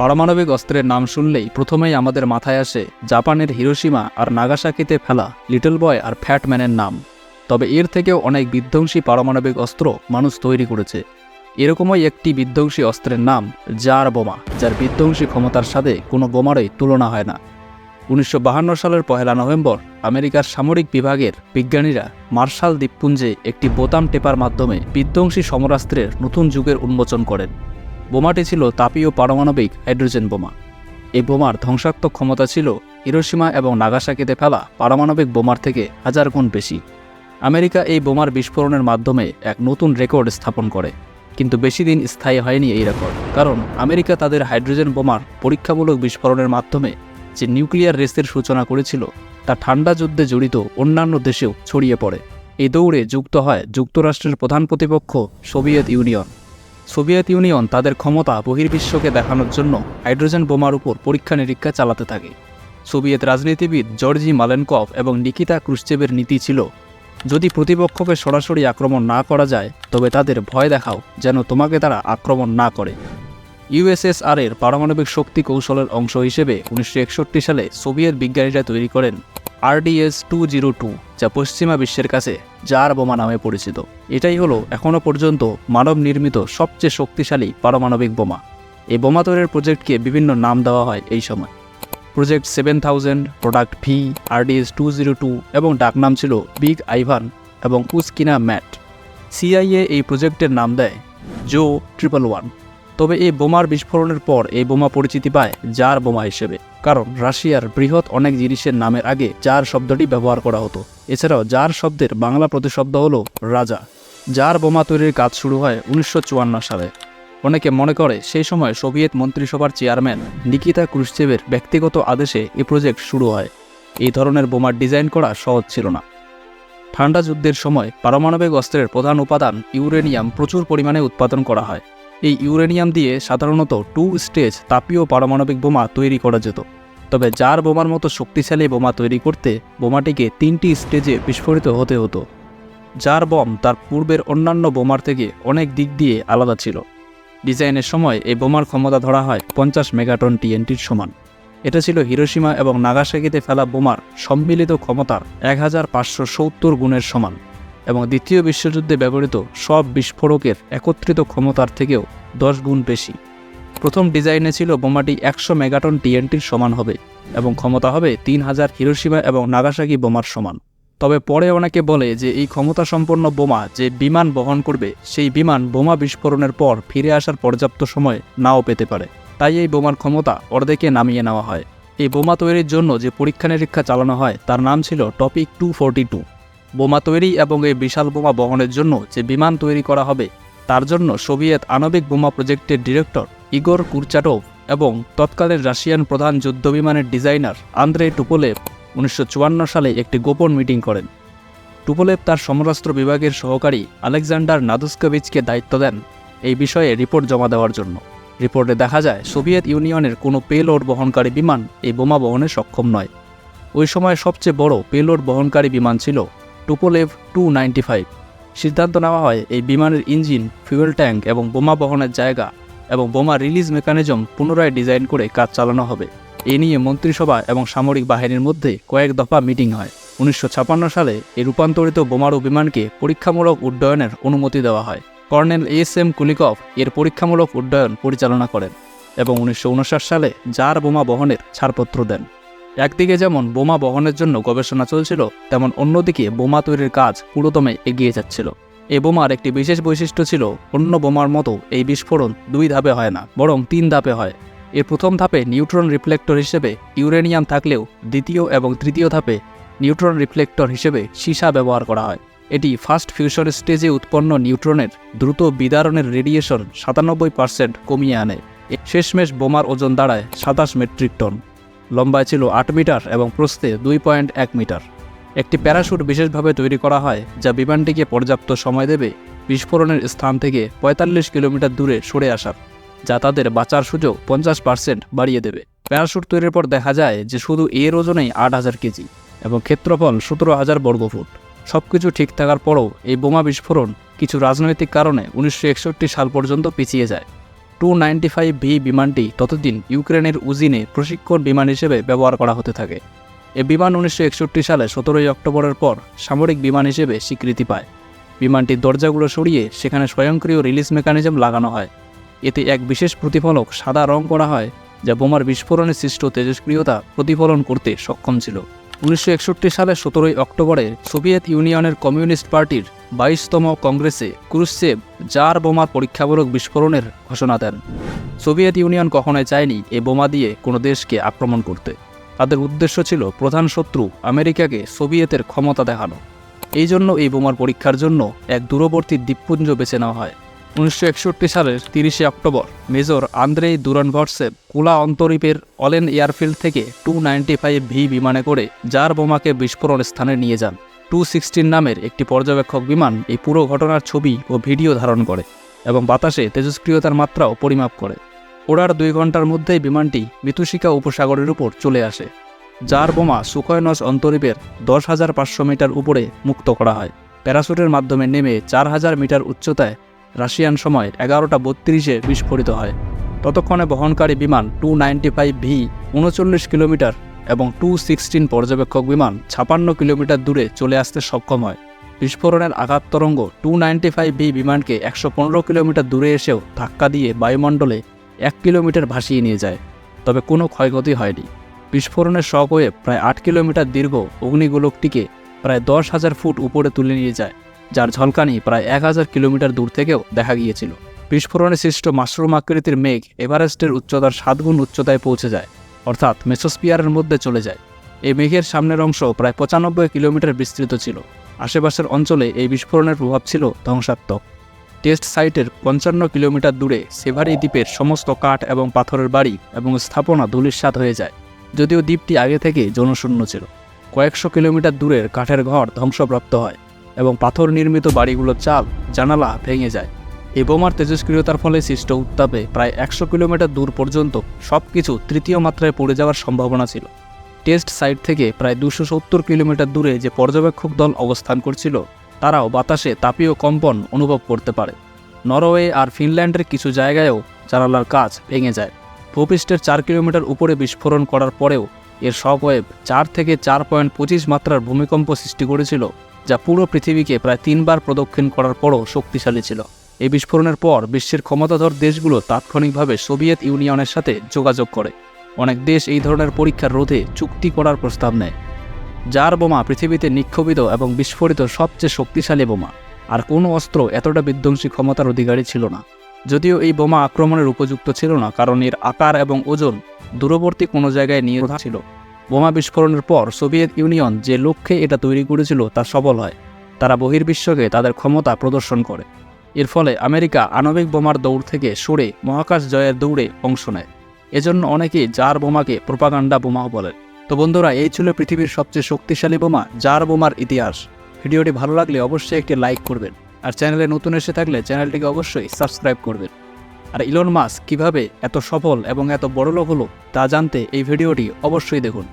পারমাণবিক অস্ত্রের নাম শুনলেই প্রথমেই আমাদের মাথায় আসে জাপানের হিরোসীমা আর নাগাসাকিতে ফেলা লিটল বয় আর ফ্যাটম্যানের নাম। তবে এর থেকেও অনেক বিধ্বংসী পারমাণবিক অস্ত্র মানুষ তৈরি করেছে। এরকমই একটি বিধ্বংসী অস্ত্রের নাম জার বোমা, যার বিধ্বংসী ক্ষমতার সাথে কোনো বোমারই তুলনা হয় না। উনিশশো সালের পহেলা নভেম্বর আমেরিকার সামরিক বিভাগের বিজ্ঞানীরা মার্শাল দ্বীপপুঞ্জে একটি বোতাম টেপার মাধ্যমে বিধ্বংসী সমরাস্ত্রের নতুন যুগের উন্মোচন করেন। বোমাটি ছিল তাপীয় পারমাণবিক হাইড্রোজেন বোমা। এই বোমার ধ্বংসাত্মক ক্ষমতা ছিল হিরোসীমা এবং নাগাসাকিতে ফেলা পারমাণবিক বোমার থেকে হাজার গুণ বেশি। আমেরিকা এই বোমার বিস্ফোরণের মাধ্যমে এক নতুন রেকর্ড স্থাপন করে, কিন্তু বেশি দিন স্থায়ী হয়নি এই রেকর্ড, কারণ আমেরিকা তাদের হাইড্রোজেন বোমার পরীক্ষামূলক বিস্ফোরণের মাধ্যমে যে নিউক্লিয়ার রেসের সূচনা করেছিল, তা ঠান্ডা যুদ্ধে জড়িত অন্যান্য দেশেও ছড়িয়ে পড়ে। এই দৌড়ে যুক্ত হয় যুক্তরাষ্ট্রের প্রধান প্রতিপক্ষ সোভিয়েত ইউনিয়ন। সোভিয়েত ইউনিয়ন তাদের ক্ষমতা বহির্বিশ্বকে দেখানোর জন্য হাইড্রোজেন বোমার উপর পরীক্ষা নিরীক্ষা চালাতে থাকে। সোভিয়েত রাজনীতিবিদ জর্জি মালেনকভ এবং নিকিতা ক্রুশ্চেবের নীতি ছিল, যদি প্রতিপক্ষকে সরাসরি আক্রমণ না করা যায়, তবে তাদের ভয় দেখাও যেন তোমাকে তারা আক্রমণ না করে। ইউএসএসআর এর পারমাণবিক শক্তি কৌশলের অংশ হিসেবে উনিশশো একষট্টি সালে সোভিয়েত বিজ্ঞানীরা তৈরি করেন আরডিএস টু জিরো টু যা পশ্চিমা বিশ্বের কাছে জার বোমা নামে পরিচিত। এটাই হলো এখনও পর্যন্ত মানব নির্মিত সবচেয়ে শক্তিশালী পারমাণবিক বোমা। এই বোমা তৈরির প্রজেক্টকে বিভিন্ন নাম দেওয়া হয় এই সময়। Project seven thousand product V RDS two zero two এবং ডাকনাম ছিল বিগ আইভান এবং উস্কিনা ম্যাট। সিআইএ এই প্রজেক্টের নাম দেয় জো ট্রিপল ওয়ান তবে এই বোমার বিস্ফোরণের পর এই বোমা পরিচিতি পায় জার বোমা হিসেবে। কারণ রাশিয়ার বৃহৎ অনেক জিনিসের নামের আগে জার শব্দটি ব্যবহার করা হতো। এছাড়াও জার শব্দের বাংলা প্রতিশব্দ হল রাজা। জার বোমা তৈরির কাজ শুরু হয় উনিশশো চুয়ান্ন সালে। অনেকে মনে করে সেই সময় সোভিয়েত মন্ত্রিসভার চেয়ারম্যান নিকিতা ক্রুশ্চেভের ব্যক্তিগত আদেশে এই প্রজেক্ট শুরু হয়। এই ধরনের বোমার ডিজাইন করা সহজ ছিল না। ঠান্ডা যুদ্ধের সময় পারমাণবিক অস্ত্রের প্রধান উপাদান ইউরেনিয়াম প্রচুর পরিমাণে উৎপাদন করা হয়। এই ইউরেনিয়াম দিয়ে সাধারণত টু স্টেজ তাপীয় পারমাণবিক বোমা তৈরি করা যেত। তবে যার বোমার মতো শক্তিশালী বোমা তৈরি করতে বোমাটিকে তিনটি স্টেজে বিস্ফোরিত হতে হতো, যার বম তার পূর্বের অন্যান্য বোমার থেকে অনেক দিক দিয়ে আলাদা ছিল। ডিজাইনের সময় এই বোমার ক্ষমতা ধরা হয় পঞ্চাশ মেগাটন টিএনটির সমান। এটা ছিল হিরোসীমা এবং নাগাসাকিতে ফেলা বোমার সম্মিলিত ক্ষমতার এক হাজার পাঁচশো সত্তর গুণের সমান। এবং দ্বিতীয় বিশ্বযুদ্ধে ব্যবহৃত সব বিস্ফোরকের একত্রিত ক্ষমতার থেকেও দশ গুণ বেশি। প্রথম ডিজাইনে ছিল বোমাটি একশো মেগাটন টিএনটির সমান হবে এবং ক্ষমতা হবে তিন হাজার হিরোসীমা এবং নাগাসাকি বোমার সমান। তবে পরে অনেকে বলে যে এই ক্ষমতা সম্পন্ন বোমা যে বিমান বহন করবে, সেই বিমান বোমা বিস্ফোরণের পর ফিরে আসার পর্যাপ্ত সময় নাও পেতে পারে। তাই এই বোমার ক্ষমতা অর্ধেকে নামিয়ে নেওয়া হয়। এই বোমা তৈরির জন্য যে পরীক্ষা নিরীক্ষা চালানো হয়, তার নাম ছিল টপিক টু ফোরটি টু। বোমা তৈরি এবং এই বিশাল বোমা বহনের জন্য যে বিমান তৈরি করা হবে, তার জন্য সোভিয়েত আণবিক বোমা প্রজেক্টের ডিরেক্টর ইগোর কুরচাটোভ এবং তৎকালীন রাশিয়ান প্রধান যুদ্ধবিমানের ডিজাইনার আন্দ্রে টুপোলেভ উনিশশো চুয়ান্ন সালে একটি গোপন মিটিং করেন। টুপোলেভ তার সমরাস্ত্র বিভাগের সহকারী আলেকজান্ডার নাদুস্কোভিচকে দায়িত্ব দেন এই বিষয়ে রিপোর্ট জমা দেওয়ার জন্য। রিপোর্টে দেখা যায়, সোভিয়েত ইউনিয়নের কোনো পেলোড বহনকারী বিমান এই বোমা বহনে সক্ষম নয়। ওই সময় সবচেয়ে বড় পেলোড বহনকারী বিমান ছিল টুপোলেভ টু নাইনটি ফাইভ। সিদ্ধান্ত নেওয়া হয় এই বিমানের ইঞ্জিন, ফিউয়েল ট্যাঙ্ক এবং বোমা বহনের জায়গা এবং বোমা রিলিজ মেকানিজম পুনরায় ডিজাইন করে কাজ চালানো হবে। এ নিয়ে মন্ত্রিসভা এবং সামরিক বাহিনীর মধ্যে কয়েক দফা মিটিং হয়। উনিশশো সালে এই রূপান্তরিত বোমারু বিমানকে পরীক্ষামূলক উড্ডয়নের অনুমতি দেওয়া হয়। কর্নেল এস এম কুলিকভ এর পরীক্ষামূলক উড্ডয়ন পরিচালনা করেন এবং উনিশশো উনষাট সালে জার বোমা বহনের ছাড়পত্র দেন। একদিকে যেমন বোমা বহনের জন্য গবেষণা চলছিল, তেমন অন্যদিকে বোমা তৈরির কাজ পুরোদমে এগিয়ে যাচ্ছিল। এ বোমার একটি বিশেষ বৈশিষ্ট্য ছিল, অন্য বোমার মতো এই বিস্ফোরণ দুই ধাপে হয় না, বরং তিন ধাপে হয়। এর প্রথম ধাপে নিউট্রন রিফ্লেক্টর হিসেবে ইউরেনিয়াম থাকলেও দ্বিতীয় এবং তৃতীয় ধাপে নিউট্রন রিফ্লেক্টর হিসেবে সীসা ব্যবহার করা হয়। এটি ফার্স্ট ফিউশন স্টেজে উৎপন্ন নিউট্রনের দ্রুত বিদারণের রেডিয়েশন সাতানব্বই পার্সেন্ট কমিয়ে আনে। শেষমেশ বোমার ওজন দাঁড়ায় সাতাশ মেট্রিক টন। লম্বায় ছিল আট মিটার এবং প্রস্থে দুই পয়েন্ট এক মিটার। একটি প্যারাশুট বিশেষভাবে তৈরি করা হয়, যা বিমানটিকে পর্যাপ্ত সময় দেবে বিস্ফোরণের স্থান থেকে পঁয়তাল্লিশ কিলোমিটার দূরে সরে আসার, যা তাদের বাঁচার সুযোগ পঞ্চাশ পার্সেন্ট বাড়িয়ে দেবে। প্যারাশুট তৈরির পর দেখা যায় যে শুধু এর ওজনেই আট হাজার কেজি এবং ক্ষেত্রফল সতেরো হাজার বর্গফুট। সব কিছু ঠিক থাকার পরও এই বোমা বিস্ফোরণ কিছু রাজনৈতিক কারণে উনিশশো একষট্টি সাল পর্যন্ত পিছিয়ে যায়। টু নাইনটি ফাইভ ভি বিমানটি ততদিন ইউক্রেনের উজিনে প্রশিক্ষণ বিমান হিসেবে ব্যবহার করা হতে থাকে। এ বিমান উনিশশো একষট্টি সালে সতেরোই অক্টোবরের পর সামরিক বিমান হিসেবে স্বীকৃতি পায়। বিমানটির দরজাগুলো সরিয়ে সেখানে স্বয়ংক্রিয় রিলিজ মেকানিজম লাগানো হয়। এতে এক বিশেষ প্রতিফলক সাদা রং করা হয়, যা বোমার বিস্ফোরণে সৃষ্ট তেজস্ক্রিয়তা প্রতিফলন করতে সক্ষম ছিল। উনিশশো সালের সতেরোই অক্টোবরে সোভিয়েত ইউনিয়নের কমিউনিস্ট পার্টির বাইশতম কংগ্রেসে ক্রুশ্চেভ জার বোমার পরীক্ষামূলক বিস্ফোরণের ঘোষণা দেন। সোভিয়েত ইউনিয়ন কখনোই চায়নি এ বোমা দিয়ে কোনো দেশকে আক্রমণ করতে। তাদের উদ্দেশ্য ছিল প্রধান শত্রু আমেরিকাকে সোভিয়েতের ক্ষমতা দেখানো। এই জন্য এই বোমার পরীক্ষার জন্য এক দূরবর্তী দ্বীপপুঞ্জ বেছে নেওয়া হয়। উনিশশো একষট্টি সালের তিরিশে October, major Andrei Durnovtsev Kola অন্তরীপের অলেন এয়ারফিল্ড থেকে টু নাইনটি ফাইভ ভি বিমানে করে, যার বোমাকে বিস্ফোরণ স্থানে নিয়ে যান। টু সিক্সটিন নামের একটি পর্যবেক্ষক বিমান এই পুরো ঘটনার ছবি ও ভিডিও ধারণ করে এবং বাতাসে তেজস্ক্রিয়তার মাত্রাও পরিমাপ করে। ওড়ার দুই ঘণ্টার মধ্যেই বিমানটি মিতুশিকা উপসাগরের উপর চলে আসে, যার বোমা সুকয়নস অন্তরীপের দশ হাজার পাঁচশো মিটার উপরে মুক্ত করা হয়। প্যারাসুটের মাধ্যমে নেমে চার হাজার মিটার উচ্চতায় রাশিয়ান সময় এগারোটা বত্রিশে বিস্ফোরিত হয়। ততক্ষণে বহনকারী বিমান টু নাইনটি ফাইভ ভি উনচল্লিশ কিলোমিটার এবং টু সিক্সটিন পর্যবেক্ষক বিমান ছাপান্ন কিলোমিটার দূরে চলে আসতে সক্ষম হয়। বিস্ফোরণের আঘাত তরঙ্গ টু নাইনটি ফাইভ ভি বিমানকে একশো পনেরো কিলোমিটার দূরে এসেও ধাক্কা দিয়ে বায়ুমণ্ডলে এক কিলোমিটার ভাসিয়ে নিয়ে যায়, তবে কোনো ক্ষয়ক্ষতি হয়নি। বিস্ফোরণের শকওয়েভ প্রায় আট কিলোমিটার দীর্ঘ অগ্নিগোলকটিকে প্রায় দশ হাজার ফুট উপরে তুলে নিয়ে যায়। যার ঝলকানি প্রায় এক হাজার কিলোমিটার দূর থেকেও দেখা গিয়েছিল। বিস্ফোরণে সৃষ্ট মাশরুম আকৃতির মেঘ এভারেস্টের উচ্চতার সাতগুণ উচ্চতায় পৌঁছে যায়, অর্থাৎ মেসোস্পিয়ারের মধ্যে চলে যায়। এই মেঘের সামনের অংশ প্রায় পঁচানব্বই কিলোমিটার বিস্তৃত ছিল। আশেপাশের অঞ্চলে এই বিস্ফোরণের প্রভাব ছিল ধ্বংসাত্মক। টেস্ট সাইটের পঞ্চান্ন কিলোমিটার দূরে সেভারি দ্বীপের সমস্ত কাঠ এবং পাথরের বাড়ি এবং স্থাপনা ধূলিসাৎ হয়ে যায়, যদিও দ্বীপটি আগে থেকে জনশূন্য ছিল। কয়েকশো কিলোমিটার দূরের কাঠের ঘর ধ্বংসপ্রাপ্ত হয়। এবং পাথর নির্মিত বাড়িগুলোর চাল জানালা ভেঙে যায়। এই বোমার তেজস্ক্রিয়তার ফলে সৃষ্ট উত্তাপে প্রায় একশো কিলোমিটার দূর পর্যন্ত সব কিছু তৃতীয় মাত্রায় পড়ে যাওয়ার সম্ভাবনা ছিল। টেস্ট সাইট থেকে প্রায় দুশো সত্তর কিলোমিটার দূরে যে পর্যবেক্ষক দল অবস্থান করছিল, তারাও বাতাসে তাপীয় কম্পন অনুভব করতে পারে। নরওয়ে আর ফিনল্যান্ডের কিছু জায়গায়ও জানালার কাজ ভেঙে যায়। ভূপৃষ্ঠের চার কিলোমিটার উপরে বিস্ফোরণ করার পরেও এর শকওয়েভ চার থেকে চার পয়েন্ট পঁচিশ মাত্রার ভূমিকম্প সৃষ্টি করেছিল যা পুরো পৃথিবীকে প্রায় তিনবার প্রদক্ষিণ করার পরও শক্তিশালী ছিল। এই বিস্ফোরণের পর বিশ্বের ক্ষমতাধর দেশগুলো তাৎক্ষণিকভাবে সোভিয়েত ইউনিয়নের সাথে যোগাযোগ করে। অনেক দেশ এই ধরনের পরীক্ষার রোধে চুক্তি করার প্রস্তাব নেয়। যার বোমা পৃথিবীতে নিক্ষোভিত এবং বিস্ফোরিত সবচেয়ে শক্তিশালী বোমা, আর কোনো অস্ত্র এতটা বিধ্বংসী ক্ষমতার অধিকারী ছিল না। যদিও এই বোমা আক্রমণের উপযুক্ত ছিল না, কারণ এর আকার এবং ওজন দূরবর্তী কোনো জায়গায় নিয়ে ছিল। বোমা বিস্ফোরণের পর সোভিয়েত ইউনিয়ন যে লক্ষ্যে এটা তৈরি করেছিল তা সফল হয়। তারা বহির্বিশ্বকে তাদের ক্ষমতা প্রদর্শন করে। এর ফলে আমেরিকা আণবিক বোমার দৌড় থেকে সরে মহাকাশ জয়ের দৌড়ে অংশ নেয়। এজন্য অনেকেই জার বোমাকে প্রোপাগান্ডা বোমাও বলেন তো বন্ধুরা, এই ছিল পৃথিবীর সবচেয়ে শক্তিশালী বোমা, জার বোমার ইতিহাস। ভিডিওটি ভালো লাগলে অবশ্যই একটি লাইক করবেন। আর চ্যানেলে নতুন এসে থাকলে চ্যানেলটিকে অবশ্যই সাবস্ক্রাইব করবেন। আর ইলন মাস কীভাবে এত সফল এবং এত বড়লোক হলো তা জানতে এই ভিডিওটি অবশ্যই দেখুন।